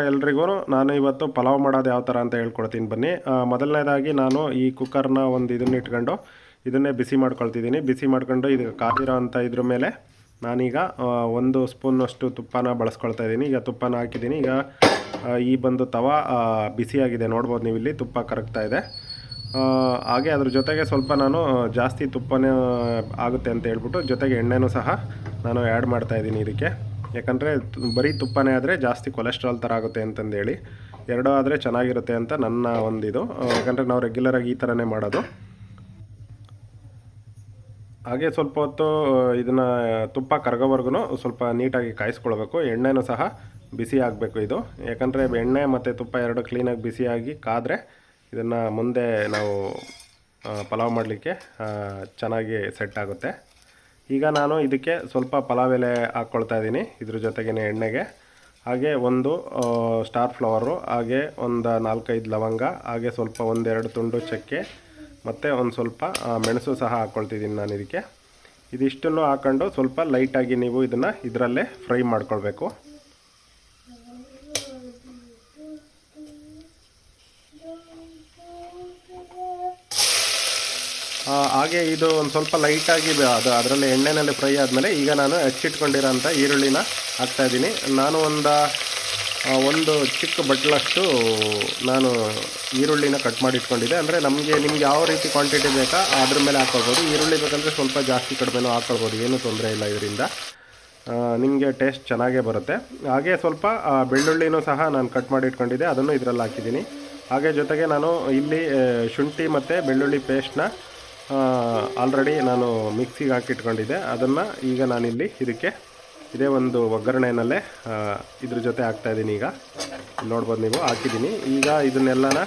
ಎಲ್ರಿಗೂ ನಾನು ಇವತ್ತು ಪಲಾವ್ ಮಾಡೋದು ಯಾವ ಥರ ಅಂತ ಹೇಳ್ಕೊಡ್ತೀನಿ ಬನ್ನಿ. ಮೊದಲನೇದಾಗಿ ನಾನು ಈ ಕುಕ್ಕರ್ನ ಒಂದು ಇದನ್ನ ಇಟ್ಕೊಂಡು ಇದನ್ನೇ ಬಿಸಿ ಮಾಡ್ಕೊಳ್ತಿದ್ದೀನಿ. ಬಿಸಿ ಮಾಡ್ಕೊಂಡು ಇದು ಕಾದಿರೋ ಅಂತ ಇದ್ರ ಮೇಲೆ ನಾನೀಗ ಒಂದು ಸ್ಪೂನಷ್ಟು ತುಪ್ಪನ ಬಳಸ್ಕೊಳ್ತಾ ಇದ್ದೀನಿ. ಈಗ ತುಪ್ಪನ ಹಾಕಿದ್ದೀನಿ. ಈಗ ಈ ಬಂದು ತವ ಬಿಸಿಯಾಗಿದೆ. ನೋಡ್ಬೋದು ನೀವು ಇಲ್ಲಿ ತುಪ್ಪ ಕರಗ್ತಾ ಇದೆ. ಹಾಗೆ ಅದ್ರ ಜೊತೆಗೆ ಸ್ವಲ್ಪ ನಾನು ಜಾಸ್ತಿ ತುಪ್ಪನೇ ಆಗುತ್ತೆ ಅಂತ ಹೇಳ್ಬಿಟ್ಟು ಜೊತೆಗೆ ಎಣ್ಣೆನೂ ಸಹ ನಾನು ಆ್ಯಡ್ ಮಾಡ್ತಾ ಇದ್ದೀನಿ ಇದಕ್ಕೆ. ಯಾಕಂದರೆ ಬರೀ ತುಪ್ಪನೇ ಆದರೆ ಜಾಸ್ತಿ ಕೊಲೆಸ್ಟ್ರಾಲ್ ಥರ ಆಗುತ್ತೆ ಅಂತಂದೇಳಿ. ಎರಡೂ ಆದರೆ ಚೆನ್ನಾಗಿರುತ್ತೆ ಅಂತ ನನ್ನ ಒಂದಿದು. ಯಾಕಂದರೆ ನಾವು ರೆಗ್ಯುಲರಾಗಿ ಈ ಥರನೇ ಮಾಡೋದು. ಹಾಗೆ ಸ್ವಲ್ಪ ಹೊತ್ತು ಇದನ್ನು ತುಪ್ಪ ಕರಗೋವರೆಗೂ ಸ್ವಲ್ಪ ನೀಟಾಗಿ ಕಾಯಿಸ್ಕೊಳ್ಬೇಕು. ಎಣ್ಣೆನೂ ಸಹ ಬಿಸಿ ಆಗಬೇಕು ಇದು. ಯಾಕಂದರೆ ಎಣ್ಣೆ ಮತ್ತು ತುಪ್ಪ ಎರಡು ಕ್ಲೀನಾಗಿ ಬಿಸಿಯಾಗಿ ಕಾದರೆ ಇದನ್ನು ಮುಂದೆ ನಾವು ಪಲಾವ್ ಮಾಡಲಿಕ್ಕೆ ಚೆನ್ನಾಗಿ ಸೆಟ್ ಆಗುತ್ತೆ. ಈಗ ನಾನು ಇದಕ್ಕೆ ಸ್ವಲ್ಪ ಪಲಾವ್ ಎಲೆ ಹಾಕ್ಕೊಳ್ತಾ ಇದ್ದೀನಿ. ಇದ್ರ ಜೊತೆಗೇ ಎಣ್ಣೆಗೆ. ಹಾಗೆ ಒಂದು ಸ್ಟಾರ್ ಫ್ಲವರು ಹಾಗೆ ಒಂದು ನಾಲ್ಕೈದು ಲವಂಗ, ಹಾಗೆ ಸ್ವಲ್ಪ ಒಂದೆರಡು ತುಂಡು ಚಕ್ಕೆ, ಮತ್ತು ಒಂದು ಸ್ವಲ್ಪ ಮೆಣಸು ಸಹ ಹಾಕ್ಕೊಳ್ತಿದ್ದೀನಿ ನಾನು ಇದಕ್ಕೆ. ಇದಿಷ್ಟನ್ನು ಹಾಕ್ಕೊಂಡು ಸ್ವಲ್ಪ ಲೈಟಾಗಿ ನೀವು ಇದನ್ನು ಇದರಲ್ಲೇ ಫ್ರೈ ಮಾಡ್ಕೊಳ್ಬೇಕು ಆ, ಹಾಗೆ ಇದು ಒಂದು ಸ್ವಲ್ಪ ಲೈಟಾಗಿ ಅದು ಅದರಲ್ಲಿ ಎಣ್ಣೆನಲ್ಲಿ ಫ್ರೈ ಆದಮೇಲೆ ಈಗ ನಾನು ಹೆಚ್ಚಿಟ್ಕೊಂಡಿರೋಂಥ ಈರುಳ್ಳಿನ ಹಾಕ್ತಾಯಿದ್ದೀನಿ ನಾನು ಒಂದು ಒಂದು ಚಿಕ್ಕ ಬಟ್ಲಷ್ಟು ನಾನು ಈರುಳ್ಳಿನ ಕಟ್ ಮಾಡಿ ಇಟ್ಕೊಂಡಿದ್ದೆ ಅಂದರೆ ನಮಗೆ ನಿಮ್ಗೆ ಯಾವ ರೀತಿ ಕ್ವಾಂಟಿಟಿ ಬೇಕಾ ಅದ್ರ ಮೇಲೆ ಹಾಕ್ಕೊಳ್ಬೋದು ಈರುಳ್ಳಿ ಬೇಕಂದರೆ ಸ್ವಲ್ಪ ಜಾಸ್ತಿ ಕಡಿಮೆನೂ ಹಾಕ್ಕೊಳ್ಬೋದು ಏನೂ ತೊಂದರೆ ಇಲ್ಲ ಇದರಿಂದ. ನಿಮಗೆ ಟೇಸ್ಟ್ ಚೆನ್ನಾಗೇ ಬರುತ್ತೆ. ಹಾಗೆ ಸ್ವಲ್ಪ ಬೆಳ್ಳುಳ್ಳಿನೂ ಸಹ ನಾನು ಕಟ್ ಮಾಡಿ ಇಟ್ಕೊಂಡಿದ್ದೆ ಅದನ್ನು ಇದರಲ್ಲಿ ಹಾಕಿದ್ದೀನಿ. ಹಾಗೆ ಜೊತೆಗೆ ನಾನು ಇಲ್ಲಿ ಶುಂಠಿ ಮತ್ತು ಬೆಳ್ಳುಳ್ಳಿ ಪೇಸ್ಟ್ನ ಆಲ್ರೆಡಿ ನಾನು ಮಿಕ್ಸಿಗೆ ಹಾಕಿಟ್ಕೊಂಡಿದ್ದೆ. ಅದನ್ನು ಈಗ ನಾನಿಲ್ಲಿ ಇದಕ್ಕೆ ಇದೇ ಒಂದು ಒಗ್ಗರಣೆನಲ್ಲೇ ಆ, ಇದ್ರ ಜೊತೆ ಹಾಕ್ತಾಯಿದ್ದೀನಿ ಈಗ. ನೋಡ್ಬೋದು ನೀವು ಹಾಕಿದ್ದೀನಿ. ಈಗ ಇದನ್ನೆಲ್ಲನ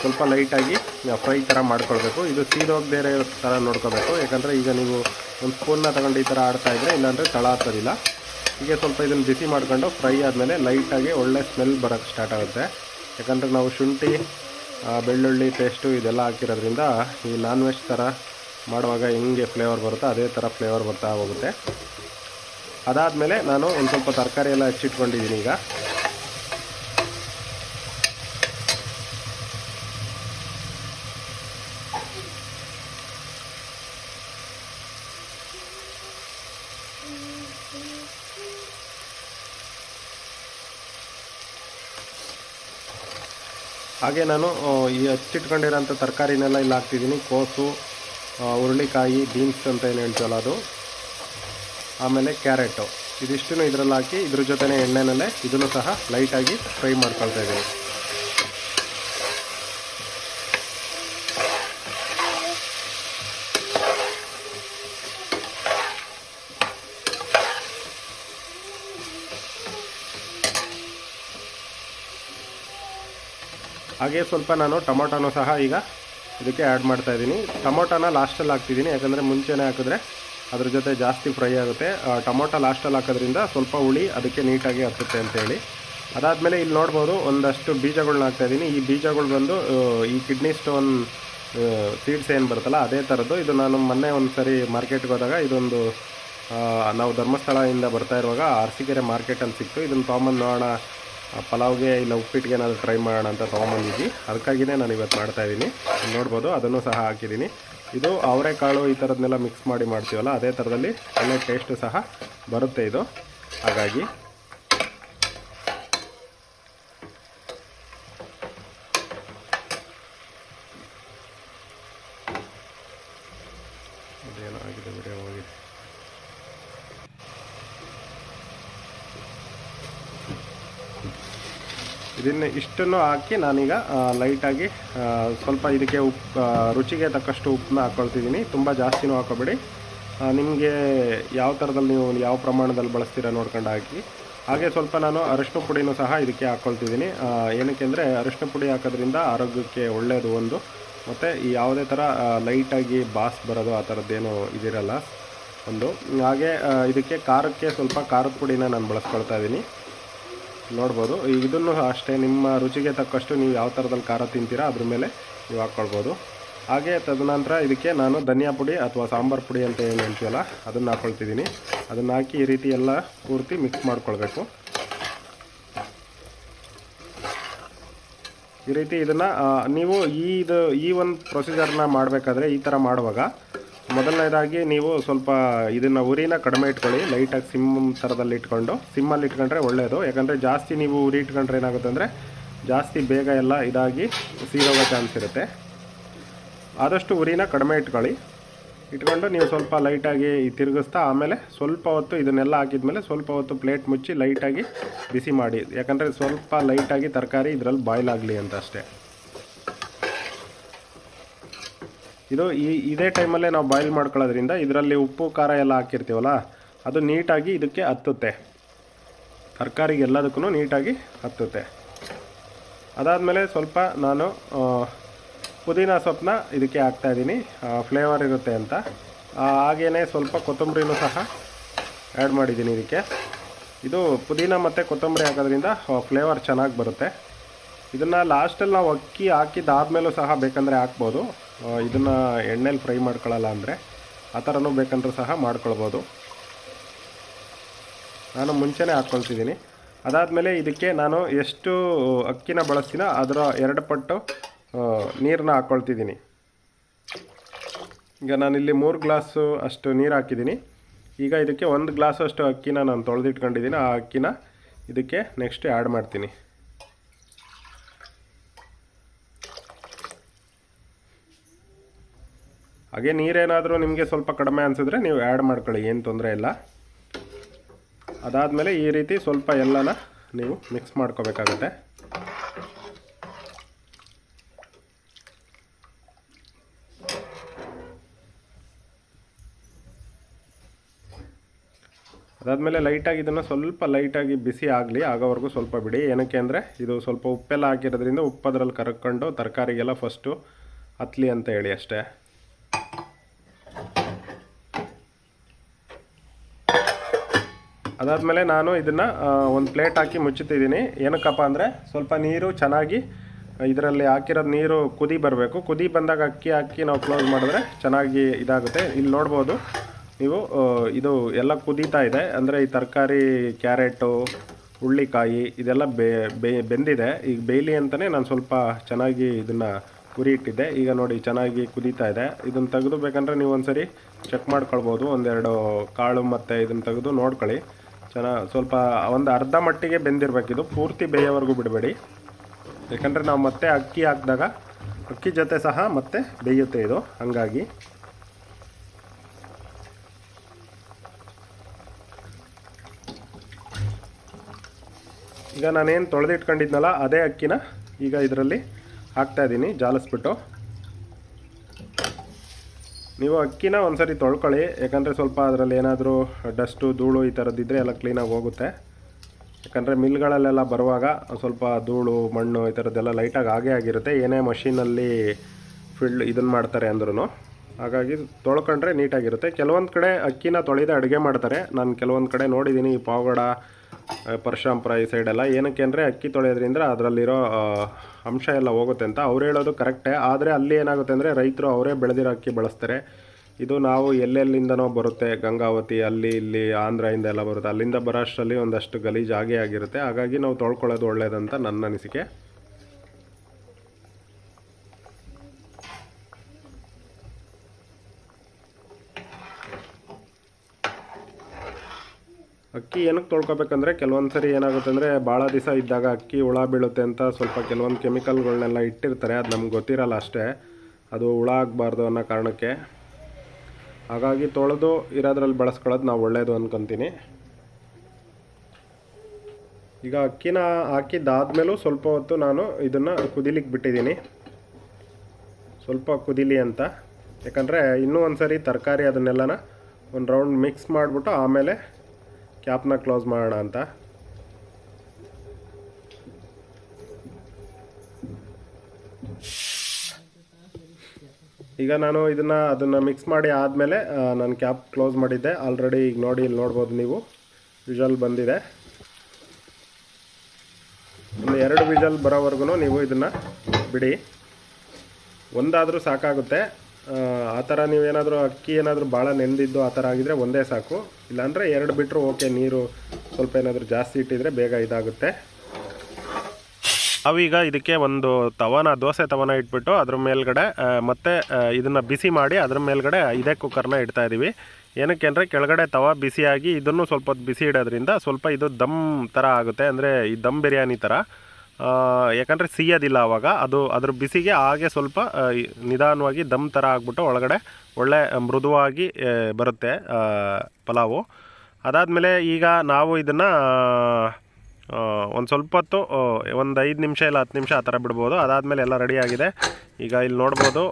ಸ್ವಲ್ಪ ಲೈಟಾಗಿ ಫ್ರೈ ಥರ ಮಾಡ್ಕೊಳ್ಬೇಕು. ಇದು ಸೀದೋಗದೇ ಇರೋ ಥರ ನೋಡ್ಕೋಬೇಕು ಯಾಕಂದರೆ ಈಗ ನೀವು ಒಂದು ಸ್ಪೂನ್ನ ತಗೊಂಡು ಈ ಥರ ಆಡ್ತಾಯಿದ್ರೆ ಇಲ್ಲಾಂದರೆ ತಳ ಹತ್ತೋದಿಲ್ಲ ಹೀಗೆ ಸ್ವಲ್ಪ ಇದನ್ನು ಬಿಸಿ ಮಾಡ್ಕೊಂಡು ಫ್ರೈ ಆದಮೇಲೆ ಲೈಟಾಗಿ ಒಳ್ಳೆ ಸ್ಮೆಲ್ ಬರೋಕ್ಕೆ ಸ್ಟಾರ್ಟ್ ಆಗುತ್ತೆ. ಯಾಕಂದರೆ ನಾವು ಶುಂಠಿ ಬೆಳ್ಳುಳ್ಳಿ ಪೇಸ್ಟು ಇದೆಲ್ಲ ಹಾಕಿರೋದ್ರಿಂದ ಈ ನಾನ್ ವೆಜ್ ಥರ ಮಾಡುವಾಗ ಹೆಂಗೆ ಫ್ಲೇವರ್ ಬರುತ್ತೋ ಅದೇ ಥರ ಫ್ಲೇವರ್ ಬರ್ತಾ ಹೋಗುತ್ತೆ. ಅದಾದಮೇಲೆ ನಾನು ಒಂದು ಸ್ವಲ್ಪ ತರಕಾರಿ ಎಲ್ಲ ಹೆಚ್ಚಿಟ್ಕೊಂಡಿದ್ದೀನಿ ಈಗ. ಹಾಗೆ ನಾನು ಈ ಹಚ್ಚಿಟ್ಕೊಂಡಿರೋಂಥ ತರಕಾರಿನೆಲ್ಲ ಇಲ್ಲಿ ಹಾಕ್ತಿದ್ದೀನಿ. ಕೋಸು ಹುರುಳಿಕಾಯಿ, ಬೀನ್ಸ್ ಅಂತ ಏನು ಹೇಳ್ತೀವಲ್ಲ ಅದು. ಆಮೇಲೆ ಕ್ಯಾರೆಟು. ಇದಿಷ್ಟನ್ನು ಇದರಲ್ಲಿ ಹಾಕಿ ಇದ್ರ ಜೊತೆನೇ ಎಣ್ಣೆನಲ್ಲೇ ಇದನ್ನು ಸಹ ಲೈಟಾಗಿ ಫ್ರೈ ಮಾಡ್ಕೊಳ್ತಾ ಇದ್ದೀನಿ. ಹಾಗೆ ಸ್ವಲ್ಪ ನಾನು ಟೊಮೊಟೊನೂ ಸಹ ಈಗ ಇದಕ್ಕೆ ಆ್ಯಡ್ ಮಾಡ್ತಾ ಇದ್ದೀನಿ. ಟೊಮೊಟೊನ ಲಾಸ್ಟಲ್ಲಿ ಹಾಕ್ತಿದ್ದೀನಿ, ಯಾಕಂದರೆ ಮುಂಚೆನೇ ಹಾಕಿದ್ರೆ ಅದ್ರ ಜೊತೆ ಜಾಸ್ತಿ ಫ್ರೈ ಆಗುತ್ತೆ. ಟೊಮೊಟೊ ಲಾಸ್ಟಲ್ಲಿ ಹಾಕೋದ್ರಿಂದ ಸ್ವಲ್ಪ ಹುಳಿ ಅದಕ್ಕೆ ನೀಟಾಗಿ ಹತ್ತುತ್ತೆ ಅಂತೇಳಿ ಅದಾದಮೇಲೆ ಇಲ್ಲಿ ನೋಡ್ಬೋದು ಒಂದಷ್ಟು ಬೀಜಗಳನ್ನ ಹಾಕ್ತಾಯಿದ್ದೀನಿ ಈ ಬೀಜಗಳು ಬಂದು ಈ ಕಿಡ್ನಿ ಸ್ಟೋನ್ ಸೀಡ್ಸ್ ಏನು ಬರುತ್ತಲ್ಲ, ಅದೇ ಥರದ್ದು ಇದು ನಾನು ಮೊನ್ನೆ ಒಂದು ಸರಿ ಮಾರ್ಕೆಟ್ಗೆ ಹೋದಾಗ ಇದೊಂದು ನಾವು ಧರ್ಮಸ್ಥಳದಿಂದ ಬರ್ತಾ ಇರುವಾಗ ಅರಸಿಕೆರೆ ಮಾರ್ಕೆಟಲ್ಲಿ ಸಿಕ್ತು. ಇದನ್ನು ತೊಗೊಂಬಂದು ನೋಡೋಣ ಪಲಾವ್ಗೆ ಇಲ್ಲ ಉಪ್ಪಿಟ್ಟಿಗೆ ಏನಾದರೂ ಟ್ರೈ ಮಾಡೋಣ ಅಂತ ತೊಗೊಂಬಂದಿದ್ವಿ. ಅದಕ್ಕಾಗಿಯೇ ನಾನು ಇವತ್ತು ಮಾಡ್ತಾ ಇದ್ದೀನಿ ನೋಡ್ಬೋದು, ಅದನ್ನು ಸಹ ಹಾಕಿದ್ದೀನಿ ಇದು ಅವರೆಕಾಳು ಈ ಥರದನ್ನೆಲ್ಲ ಮಿಕ್ಸ್ ಮಾಡಿ ಮಾಡ್ತೀವಲ್ಲ, ಅದೇ ಥರದಲ್ಲಿ ಒಳ್ಳೆ ಟೇಸ್ಟು ಸಹ ಬರುತ್ತೆ ಇದು. ಹಾಗಾಗಿ ಇದನ್ನು ಇಷ್ಟನ್ನು ಹಾಕಿ ನಾನೀಗ ಲೈಟಾಗಿ ಸ್ವಲ್ಪ ಇದಕ್ಕೆ ಉಪ್ಪು ರುಚಿಗೆ ತಕ್ಕಷ್ಟು ಉಪ್ಪನ್ನ ಹಾಕ್ಕೊಳ್ತಿದ್ದೀನಿ ತುಂಬ ಜಾಸ್ತಿನೂ ಹಾಕೋಬೇಡಿ. ನಿಮಗೆ ಯಾವ ಥರದಲ್ಲಿ ನೀವು ಯಾವ ಪ್ರಮಾಣದಲ್ಲಿ ಬಳಸ್ತೀರಾ ನೋಡ್ಕೊಂಡು ಹಾಕಿ. ಹಾಗೆ ಸ್ವಲ್ಪ ನಾನು ಅರಿಶಿನ ಪುಡಿನೂ ಸಹ ಇದಕ್ಕೆ ಹಾಕ್ಕೊಳ್ತಿದ್ದೀನಿ ಏನಕ್ಕೆ ಅಂದರೆ ಅರಿಶಿನ ಪುಡಿ ಹಾಕೋದ್ರಿಂದ ಆರೋಗ್ಯಕ್ಕೆ ಒಳ್ಳೆಯದು ಒಂದು. ಮತ್ತು ಯಾವುದೇ ಥರ ಲೈಟಾಗಿ ಬಾಸ್ ಬರೋದು ಆ ಥರದ್ದೇನು ಇದಿರಲ್ಲ. ಒಂದು. ಹಾಗೆ ಇದಕ್ಕೆ ಖಾರಕ್ಕೆ ಸ್ವಲ್ಪ ಖಾರದ ಪುಡಿನ ನಾನು ಬಳಸ್ಕೊಳ್ತಾ ಇದ್ದೀನಿ. ನೋಡ್ಬೋದು. ಇದನ್ನು ಅಷ್ಟೇ ನಿಮ್ಮ ರುಚಿಗೆ ತಕ್ಕಷ್ಟು ನೀವು ಯಾವ ಥರದಲ್ಲಿ ಖಾರ ತಿಂತೀರಾ ಅದ್ರ ಮೇಲೆ ನೀವು ಹಾಕ್ಕೊಳ್ಬೋದು. ಹಾಗೆ ತದನಂತರ ಇದಕ್ಕೆ ನಾನು ಧನಿಯಾ ಪುಡಿ ಅಥವಾ ಸಾಂಬಾರು ಪುಡಿ ಅಂತ ಏನು ಹೇಳ್ತೀವಲ್ಲ, ಅದನ್ನು ಹಾಕ್ಕೊಳ್ತಿದ್ದೀನಿ ಅದನ್ನು ಹಾಕಿ ಈ ರೀತಿ ಎಲ್ಲ ಪೂರ್ತಿ ಮಿಕ್ಸ್ ಮಾಡ್ಕೊಳ್ಬೇಕು. ಈ ರೀತಿ ಇದನ್ನು ನೀವು ಈ ಇದು, ಈ ಒಂದು ಪ್ರೊಸೀಜರ್ನ ಮಾಡಬೇಕಾದ್ರೆ ಈ ಥರ ಮಾಡುವಾಗ ಮೊದಲನೇದಾಗಿ ನೀವು ಸ್ವಲ್ಪ ಇದನ್ನು ಉರಿನ ಕಡಿಮೆ ಇಟ್ಕೊಳ್ಳಿ. ಲೈಟಾಗಿ ಸಿಮ್ ಥರದಲ್ಲಿ ಇಟ್ಕೊಂಡು. ಸಿಮ್ಮಲ್ಲಿ ಇಟ್ಕೊಂಡ್ರೆ ಒಳ್ಳೆಯದು ಯಾಕಂದರೆ ಜಾಸ್ತಿ ನೀವು ಉರಿ ಇಟ್ಕೊಂಡ್ರೆ ಏನಾಗುತ್ತೆ ಅಂದರೆ ಜಾಸ್ತಿ ಬೇಗ ಎಲ್ಲ ಇದಾಗಿ ಸೀರೋಗೋ ಚಾನ್ಸ್ ಇರುತ್ತೆ. ಆದಷ್ಟು ಉರಿನ ಕಡಿಮೆ ಇಟ್ಕೊಳ್ಳಿ. ಇಟ್ಕೊಂಡು ನೀವು ಸ್ವಲ್ಪ ಲೈಟಾಗಿ ತಿರುಗಿಸ್ತಾ ಆಮೇಲೆ ಸ್ವಲ್ಪ ಹೊತ್ತು ಇದನ್ನೆಲ್ಲ ಹಾಕಿದ್ಮೇಲೆ ಸ್ವಲ್ಪ ಹೊತ್ತು ಪ್ಲೇಟ್ ಮುಚ್ಚಿ ಲೈಟಾಗಿ ಬಿಸಿ ಮಾಡಿ. ಯಾಕಂದರೆ ಸ್ವಲ್ಪ ಲೈಟಾಗಿ ತರಕಾರಿ ಇದರಲ್ಲಿ ಬಾಯ್ಲ್ ಆಗಲಿ ಅಂತ ಅಷ್ಟೇ. ಇದು ಈ ಇದೇ ಟೈಮಲ್ಲೇ ನಾವು ಬಾಯ್ಲ್ ಮಾಡ್ಕೊಳ್ಳೋದ್ರಿಂದ ಇದರಲ್ಲಿ ಉಪ್ಪು, ಖಾರ ಎಲ್ಲ ಹಾಕಿರ್ತೀವಲ್ಲ, ಅದು ನೀಟಾಗಿ ಇದಕ್ಕೆ ಹತ್ತುತ್ತೆ. ತರಕಾರಿಗೆ ಎಲ್ಲದಕ್ಕೂ ನೀಟಾಗಿ ಹತ್ತುತ್ತೆ. ಅದಾದಮೇಲೆ ಸ್ವಲ್ಪ ನಾನು ಪುದೀನ ಸೊಪ್ಪನ್ನ ಇದಕ್ಕೆ ಹಾಕ್ತಾಯಿದ್ದೀನಿ ಫ್ಲೇವರ್ ಇರುತ್ತೆ ಅಂತ. ಹಾಗೇ ಸ್ವಲ್ಪ ಕೊತ್ತಂಬರಿನೂ ಸಹ ಆ್ಯಡ್ ಮಾಡಿದ್ದೀನಿ ಇದಕ್ಕೆ. ಇದು ಪುದೀನ ಮತ್ತು ಕೊತ್ತಂಬರಿ ಹಾಕೋದ್ರಿಂದ ಫ್ಲೇವರ್ ಚೆನ್ನಾಗಿ ಬರುತ್ತೆ. ಇದನ್ನು ಲಾಸ್ಟಲ್ಲಿ ನಾವು ಅಕ್ಕಿ ಹಾಕಿದ್ದಾದ್ಮೇಲೂ ಸಹ ಬೇಕಂದರೆ ಹಾಕ್ಬೋದು. ಇದನ್ನು ಎಣ್ಣೆಲಿ ಫ್ರೈ ಮಾಡ್ಕೊಳ್ಳಲ್ಲ ಅಂದರೆ ಆ ಥರನೂ ಬೇಕಂದ್ರೂ ಸಹ ಮಾಡ್ಕೊಳ್ಬೋದು. ನಾನು ಮುಂಚೆನೆ ಹಾಕ್ಕೊಳ್ತಿದ್ದೀನಿ. ಅದಾದಮೇಲೆ ಇದಕ್ಕೆ ನಾನು ಎಷ್ಟು ಅಕ್ಕಿನ ಬಳಸ್ತೀನ ಅದರ ಎರಡು ಪಟ್ಟು ನೀರನ್ನ ಹಾಕ್ಕೊಳ್ತಿದ್ದೀನಿ ಈಗ ನಾನಿಲ್ಲಿ ಮೂರು ಗ್ಲಾಸು ಅಷ್ಟು ನೀರು ಹಾಕಿದ್ದೀನಿ. ಈಗ ಇದಕ್ಕೆ ಒಂದು ಗ್ಲಾಸ್ ಅಷ್ಟು ಅಕ್ಕಿನ ನಾನು ತೊಳೆದಿಟ್ಕೊಂಡಿದ್ದೀನಿ. ಆ ಅಕ್ಕಿನ ಇದಕ್ಕೆ ನೆಕ್ಸ್ಟ್ ಆ್ಯಡ್ ಮಾಡ್ತೀನಿ. ಹಾಗೆ ನೀರೇನಾದರೂ ನಿಮಗೆ ಸ್ವಲ್ಪ ಕಡಿಮೆ ಅನಿಸಿದ್ರೆ ನೀವು ಆ್ಯಡ್ ಮಾಡ್ಕೊಳ್ಳಿ, ಏನು ತೊಂದರೆ ಇಲ್ಲ. ಅದಾದಮೇಲೆ ಈ ರೀತಿ ಸ್ವಲ್ಪ ಎಲ್ಲನ ನೀವು ಮಿಕ್ಸ್ ಮಾಡ್ಕೋಬೇಕಾಗತ್ತೆ. ಅದಾದಮೇಲೆ ಲೈಟಾಗಿ ಇದನ್ನು ಸ್ವಲ್ಪ ಲೈಟಾಗಿ ಬಿಸಿ ಆಗಲಿ, ಆಗೋವರೆಗೂ ಸ್ವಲ್ಪ ಬಿಡಿ. ಏನಕ್ಕೆ ಅಂದರೆ ಇದು ಸ್ವಲ್ಪ ಉಪ್ಪೆಲ್ಲ ಹಾಕಿರೋದ್ರಿಂದ ಉಪ್ಪು ಅದರಲ್ಲಿ ಕರ್ಕೊಂಡು ತರಕಾರಿಗೆಲ್ಲ ಫಸ್ಟು ಹತ್ತಲಿ ಅಂತ ಹೇಳಿ ಅಷ್ಟೇ. ಅದಾದಮೇಲೆ ನಾನು ಇದನ್ನು ಒಂದು ಪ್ಲೇಟ್ ಹಾಕಿ ಮುಚ್ಚುತ್ತಿದ್ದೀನಿ. ಏನಕ್ಕಪ್ಪ ಅಂದರೆ, ಸ್ವಲ್ಪ ನೀರು ಚೆನ್ನಾಗಿ ಇದರಲ್ಲಿ ಹಾಕಿರೋದು ನೀರು ಕುದಿ ಬರಬೇಕು. ಕುದಿ ಬಂದಾಗ ಅಕ್ಕಿ ಹಾಕಿ ನಾವು ಕ್ಲೋಸ್ ಮಾಡಿದ್ರೆ ಚೆನ್ನಾಗಿ ಇದಾಗುತ್ತೆ. ಇಲ್ಲಿ ನೋಡ್ಬೋದು, ನೀವು ಇದು ಎಲ್ಲ ಕುದೀತಾ ಇದೆ. ಅಂದರೆ ಈ ತರಕಾರಿ, ಕ್ಯಾರೆಟು ಹುಳ್ಳಿಕಾಯಿ ಇದೆಲ್ಲ ಬೆಂದಿದೆ. ಈಗ ಬೇಯ್ಲಿ ಅಂತಲೇ ನಾನು ಸ್ವಲ್ಪ ಚೆನ್ನಾಗಿ ಇದನ್ನು ಉರಿ ಇಟ್ಟಿದ್ದೆ. ಈಗ ನೋಡಿ ಚೆನ್ನಾಗಿ ಕುದೀತಾ ಇದೆ. ಇದನ್ನು ತೆಗೆದು ಬೇಕಂದರೆ ನೀವು ಒಂದ್ಸರಿ ಚೆಕ್ ಮಾಡ್ಕೊಳ್ಬೋದು. ಒಂದೆರಡು ಕಾಳು ಮತ್ತು ಇದನ್ನು ತೆಗೆದು ನೋಡ್ಕೊಳ್ಳಿ. ಚೆನ್ನಾಗಿ ಸ್ವಲ್ಪ ಒಂದು ಅರ್ಧ ಮಟ್ಟಿಗೆ ಬೆಂದಿರಬೇಕಿದು ಪೂರ್ತಿ ಬೇಯೋವರೆಗೂ ಬಿಡಬೇಡಿ. ಯಾಕಂದರೆ ನಾವು ಮತ್ತೆ ಅಕ್ಕಿ ಹಾಕಿದಾಗ ಅಕ್ಕಿ ಜೊತೆ ಸಹ ಮತ್ತೆ ಬೇಯುತ್ತೆ ಇದು. ಹಂಗಾಗಿ. ಈಗ ನಾನೇನು ತೊಳೆದಿಟ್ಕೊಂಡಿದ್ನಲ್ಲ, ಅದೇ ಅಕ್ಕಿನ ಈಗ ಇದರಲ್ಲಿ ಹಾಕ್ತಾಯಿದ್ದೀನಿ ಜಾಲಿಸ್ಬಿಟ್ಟು. ನೀವು ಅಕ್ಕಿನ ಒಂದ್ಸರಿ ತೊಳ್ಕೊಳ್ಳಿ, ಯಾಕಂದರೆ ಸ್ವಲ್ಪ ಅದರಲ್ಲಿ ಏನಾದರೂ ಡಸ್ಟು, ಧೂಳು ಈ ಥರದ್ದಿದ್ದರೆ ಎಲ್ಲ ಕ್ಲೀನಾಗಿ ಹೋಗುತ್ತೆ. ಯಾಕಂದರೆ ಮಿಲ್ಗಳಲ್ಲೆಲ್ಲ ಬರುವಾಗ ಒಂದ್ ಸ್ವಲ್ಪ ಧೂಳು, ಮಣ್ಣು ಈ ಥರದ್ದೆಲ್ಲ ಲೈಟಾಗಿ ಆಗೇ ಆಗಿರುತ್ತೆ. ಏನೇ ಮಷೀನಲ್ಲಿ ಫಿಲ್ಡ್ ಇದನ್ನು ಮಾಡ್ತಾರೆ ಅಂದ್ರೂ ಹಾಗಾಗಿ ತೊಳ್ಕೊಂಡ್ರೆ ನೀಟಾಗಿರುತ್ತೆ ಕೆಲವೊಂದು ಕಡೆ ಅಕ್ಕಿನ ತೊಳೆದು ಅಡುಗೆ ಮಾಡ್ತಾರೆ. ನಾನು ಕೆಲವೊಂದು ಕಡೆ ನೋಡಿದ್ದೀನಿ ಪಾವಗಡ ಆ, ಪರಶುರಾಂಪುರ ಈ ಸೈಡೆಲ್ಲ ಏನಕ್ಕೆ ಅಂದರೆ ಅಕ್ಕಿ ತೊಳೆಯೋದ್ರಿಂದ ಅದರಲ್ಲಿರೋ ಅಂಶ ಎಲ್ಲ ಹೋಗುತ್ತೆ ಅಂತ ಅವ್ರು ಹೇಳೋದು ಕರೆಕ್ಟೇ ಆದರೆ ಅಲ್ಲಿ ಏನಾಗುತ್ತೆ ಅಂದರೆ ರೈತರು ಅವರೇ ಬೆಳೆದಿರೋ ಅಕ್ಕಿ ಬಳಸ್ತಾರೆ. ಇದು ನಾವು ಎಲ್ಲೆಲ್ಲಿಂದನೋ ಬರುತ್ತೆ. ಗಂಗಾವತಿ ಅಲ್ಲಿ ಇಲ್ಲಿ ಆಂಧ್ರದಿಂದ ಎಲ್ಲ ಬರುತ್ತೆ. ಅಲ್ಲಿಂದ ಬರೋ ಅಷ್ಟರಲ್ಲಿ ಒಂದಷ್ಟು ಗಲೀಜು ಆಗೇ ಆಗಿರುತ್ತೆ. ಹಾಗಾಗಿ ನಾವು ತೊಳ್ಕೊಳ್ಳೋದು ಒಳ್ಳೆಯದಂತ ನನ್ನ ಅನಿಸಿಕೆ. ಅಕ್ಕಿ ಏನಕ್ಕೆ ತೊಳ್ಕೊಬೇಕಂದ್ರೆ ಕೆಲವೊಂದು ಸರಿ ಏನಾಗುತ್ತೆ ಅಂದರೆ ಭಾಳ ದಿವಸ ಇದ್ದಾಗ ಅಕ್ಕಿ ಹುಳ ಬೀಳುತ್ತೆ ಅಂತ ಸ್ವಲ್ಪ ಕೆಲವೊಂದು ಕೆಮಿಕಲ್ಗಳನ್ನೆಲ್ಲ ಇಟ್ಟಿರ್ತಾರೆ, ಅದು ನಮ್ಗೆ ಗೊತ್ತಿರಲ್ಲ ಅಷ್ಟೇ. ಅದು ಹುಳ ಆಗಬಾರ್ದು ಅನ್ನೋ ಕಾರಣಕ್ಕೆ. ಹಾಗಾಗಿ ತೊಳೆದು ಇರೋದ್ರಲ್ಲಿ ಬಳಸ್ಕೊಳ್ಳೋದು ನಾವು ಒಳ್ಳೆಯದು ಅಂದ್ಕೊತೀನಿ ಈಗ ಅಕ್ಕಿನ ಹಾಕಿದ್ದಾದ್ಮೇಲೂ ಸ್ವಲ್ಪ ಹೊತ್ತು ನಾನು ಇದನ್ನು ಕುದಿಲಿಕ್ಕೆ ಬಿಟ್ಟಿದ್ದೀನಿ. ಸ್ವಲ್ಪ ಕುದಿಲಿ ಅಂತ. ಯಾಕಂದರೆ ಇನ್ನೂ ಒಂದು ಸರಿ ತರಕಾರಿ ಅದನ್ನೆಲ್ಲನ ಒಂದು ರೌಂಡ್ ಮಿಕ್ಸ್ ಮಾಡಿಬಿಟ್ಟು ಆಮೇಲೆ ಕ್ಯಾಪ್ನ ಕ್ಲೋಸ್ ಮಾಡೋಣ ಅಂತ. ಈಗ ನಾನು ಇದನ್ನು ಅದನ್ನು ಮಿಕ್ಸ್ ಮಾಡಿ ಆದಮೇಲೆ ನಾನು ಕ್ಯಾಪ್ ಕ್ಲೋಸ್ ಮಾಡಿದ್ದೆ. ಆಲ್ರೆಡಿ ಈಗ ನೋಡಿ, ಇಲ್ಲಿ ನೋಡ್ಬೋದು ನೀವು. ವಿಜಲ್ ಬಂದಿದೆ. ಒಂದು ಎರಡು ವಿಜಲ್ ಬರೋವರೆಗೂ ನೀವು ಇದನ್ನು ಬಿಡಿ. ಒಂದಾದರೂ ಸಾಕಾಗುತ್ತೆ. ಆ, ಥರ ನೀವೇನಾದರೂ ಅಕ್ಕಿ ಏನಾದರೂ ಭಾಳ ನೆಂದಿದ್ದು ಆ ಥರ ಆಗಿದ್ದರೆ ಒಂದೇ ಸಾಕು. ಇಲ್ಲಾಂದರೆ ಎರಡು ಬಿಟ್ಟರು ಓಕೆ ನೀರು ಸ್ವಲ್ಪ ಏನಾದರೂ ಜಾಸ್ತಿ ಇಟ್ಟಿದ್ರೆ ಬೇಗ ಇದಾಗುತ್ತೆ. ಅವೀಗ ಇದಕ್ಕೆ ಒಂದು ತವನ ದೋಸೆ ತವನ ಇಟ್ಬಿಟ್ಟು ಅದ್ರ ಮೇಲ್ಗಡೆ ಮತ್ತೆ ಇದನ್ನು ಬಿಸಿ ಮಾಡಿ ಅದ್ರ ಮೇಲ್ಗಡೆ ಇದೇ ಕುಕ್ಕರ್ನ ಇಡ್ತಾ ಇದ್ದೀವಿ ಏನಕ್ಕೆ ಅಂದರೆ ಕೆಳಗಡೆ ತವ ಬಿಸಿಯಾಗಿ ಇದನ್ನು ಸ್ವಲ್ಪ ಬಿಸಿ ಇಡೋದ್ರಿಂದ ಸ್ವಲ್ಪ ಇದು ದಮ್ ಥರ ಆಗುತ್ತೆ. ಅಂದರೆ ಈ ದಮ್ ಬಿರಿಯಾನಿ ಥರ ಯಾಕಂದರೆ ಸಿಯೋದಿಲ್ಲ ಆವಾಗ ಅದು ಅದ್ರ ಬಿಸಿಗೆ ಹಾಗೆ ಸ್ವಲ್ಪ ನಿಧಾನವಾಗಿ ದಮ್ ಥರ ಆಗಿಬಿಟ್ಟು ಒಳಗಡೆ ಒಳ್ಳೆ ಮೃದುವಾಗಿ ಬರುತ್ತೆ ಪಲಾವು. ಅದಾದಮೇಲೆ ಈಗ ನಾವು ಇದನ್ನು ಒಂದು ಸ್ವಲ್ಪ ಹೊತ್ತು ಒಂದು ಐದು ನಿಮಿಷ ಇಲ್ಲ ಹತ್ತು ನಿಮಿಷ ಆ ಥರ ಬಿಡ್ಬೋದು. ಅದಾದಮೇಲೆ ಎಲ್ಲ ರೆಡಿಯಾಗಿದೆ ಈಗ ಇಲ್ಲಿ ನೋಡ್ಬೋದು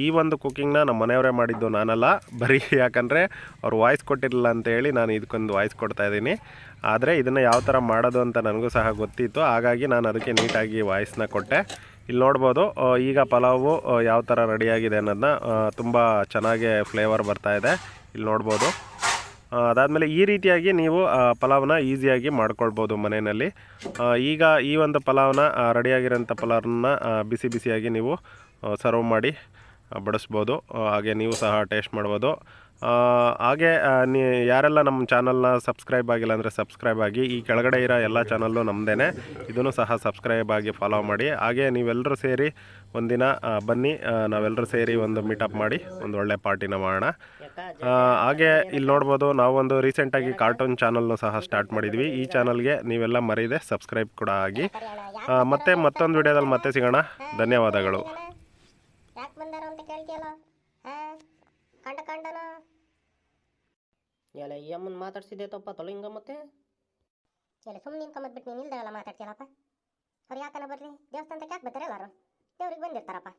ಈ ಒಂದು ಕುಕ್ಕಿಂಗ್ನ ನಮ್ಮ ಮನೆಯವರೇ ಮಾಡಿದ್ದು ನಾನಲ್ಲ. ಬರೀ ಯಾಕಂದರೆ ಅವ್ರು ವಾಯ್ಸ್ ಕೊಟ್ಟಿರಲಿಲ್ಲ ಅಂತೇಳಿ ನಾನು ಇದಕ್ಕೊಂದು ವಾಯ್ಸ್ ಕೊಡ್ತಾ ಇದ್ದೀನಿ. ಆದರೆ ಇದನ್ನು ಯಾವ ಥರ ಮಾಡೋದು ಅಂತ ನನಗೂ ಸಹ ಗೊತ್ತಿತ್ತು. ಹಾಗಾಗಿ ನಾನು ಅದಕ್ಕೆ ನೀಟಾಗಿ ವಾಯ್ಸ್ನ ಕೊಟ್ಟೆ. ಇಲ್ಲಿ ನೋಡ್ಬೋದು ಈಗ ಪಲಾವು ಯಾವ ಥರ ರೆಡಿಯಾಗಿದೆ ಅನ್ನೋದನ್ನ ತುಂಬ ಚೆನ್ನಾಗಿ ಫ್ಲೇವರ್ ಬರ್ತಾ ಇದೆ. ಇಲ್ಲಿ ನೋಡ್ಬೋದು. ಅದಾದಮೇಲೆ ಈ ರೀತಿಯಾಗಿ ನೀವು ಪಲಾವ್ನ ಈಸಿಯಾಗಿ ಮಾಡ್ಕೊಳ್ಬೋದು ಮನೆಯಲ್ಲಿ. ಈಗ ಈ ಒಂದು ಪಲಾವ್ನ ರೆಡಿಯಾಗಿರೋಂಥ ಪಲಾವ್ನ ಬಿಸಿ ಬಿಸಿಯಾಗಿ ನೀವು ಸರ್ವ್ ಮಾಡಿ ಬಡಿಸ್ಬೋದು. ಹಾಗೆ ನೀವು ಸಹ ಟೇಸ್ಟ್ ಮಾಡ್ಬೋದು. ಹಾಗೆ ನೀ, ಯಾರೆಲ್ಲ ನಮ್ಮ ಚಾನಲ್ನ ಸಬ್ಸ್ಕ್ರೈಬ್ ಆಗಿಲ್ಲ ಅಂದರೆ ಸಬ್ಸ್ಕ್ರೈಬ್ ಆಗಿ, ಈ ಕೆಳಗಡೆ ಇರೋ ಎಲ್ಲ ಚಾನಲ್ಲು ನಮ್ಮದೇ ಇದನ್ನು ಸಹ ಸಬ್ಸ್ಕ್ರೈಬ್ ಆಗಿ ಫಾಲೋ ಮಾಡಿ. ಹಾಗೆ ನೀವೆಲ್ಲರೂ ಸೇರಿ ಒಂದಿನ ಬನ್ನಿ. ನಾವೆಲ್ಲರೂ ಸೇರಿ ಒಂದು ಮೀಟಪ್ ಮಾಡಿ, ಒಂದು ಒಳ್ಳೆ ಪಾರ್ಟಿನ ಮಾಡೋಣ. ಹಾಗೆ ಇಲ್ಲಿ ನೋಡ್ಬೋದು ನಾವೊಂದು ರೀಸೆಂಟಾಗಿ ಕಾರ್ಟೂನ್ ಚಾನಲ್ನು ಸಹ ಸ್ಟಾರ್ಟ್ ಮಾಡಿದ್ವಿ. ಈ ಚಾನಲ್ಗೆ ನೀವೆಲ್ಲ ಮರೀದೆ ಸಬ್ಸ್ಕ್ರೈಬ್ ಕೂಡ ಆಗಿ. ಮತ್ತೆ ಮತ್ತೊಂದು ವಿಡಿಯೋದಲ್ಲಿ ಮತ್ತೆ ಸಿಗೋಣ. ಧನ್ಯವಾದಗಳು. ಯಾಕೆ ಬಂದಾರ ಅಂತ ಕೇಳ್ತೀಯಲ್ಲ? ಹಾ ಕಂಡ ಕಂಡನ? ಎಲ್ಲ ಈ ಅಮ್ಮನ ಮಾತಾಡ್ಸಿದ್ದೆ ತಪ್ಪ ತೊಳಿಂಗ ಮತ್ತೆ? ಎಲ್ಲ ಸುಮ್ಮನೆ ನಿಂತ್ಕೊಂಬದ್ಬಿಟ್ಟು ನೀನು ಇಲ್ದಾಗೆಲ್ಲ ಮಾತಾಡ್ತೀಯಲ್ಲಪ್ಪ? ಅವ್ರು ಯಾಕನ ಬರ್ರಿ ದೇವಸ್ಥಾನಕ್ಕೆ ಯಾಕೆ ಬರ್ತಾರೆ ಎಲ್ಲಾರು? ದೇವ್ರಿಗೆ ಬಂದಿರ್ತಾರಪ್ಪ.